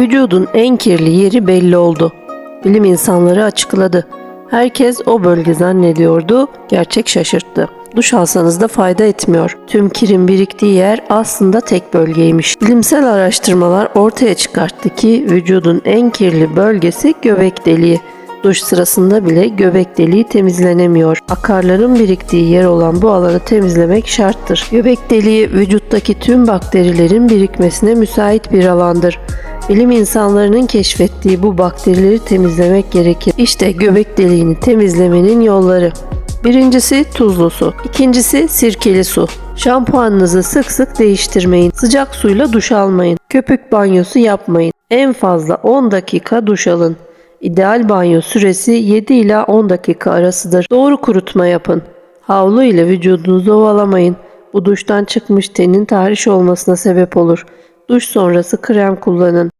Vücudun en kirli yeri belli oldu. Bilim insanları açıkladı. Herkes o bölge zannediyordu, gerçek şaşırttı. Duş alsanız da fayda etmiyor. Tüm kirin biriktiği yer aslında tek bölgeymiş. Bilimsel araştırmalar ortaya çıkarttı ki vücudun en kirli bölgesi göbek deliği. Duş sırasında bile göbek deliği temizlenemiyor. Akarların biriktiği yer olan bu alanı temizlemek şarttır. Göbek deliği vücuttaki tüm bakterilerin birikmesine müsait bir alandır. Bilim insanlarının keşfettiği bu bakterileri temizlemek gerekir. İşte göbek deliğini temizlemenin yolları. Birincisi tuzlu su. İkincisi sirkeli su. Şampuanınızı sık sık değiştirmeyin. Sıcak suyla duş almayın. Köpük banyosu yapmayın. En fazla 10 dakika duş alın. İdeal banyo süresi 7 ila 10 dakika arasıdır. Doğru kurutma yapın. Havlu ile vücudunuzu ovalamayın. Bu duştan çıkmış tenin tahriş olmasına sebep olur. Duş sonrası krem kullanın.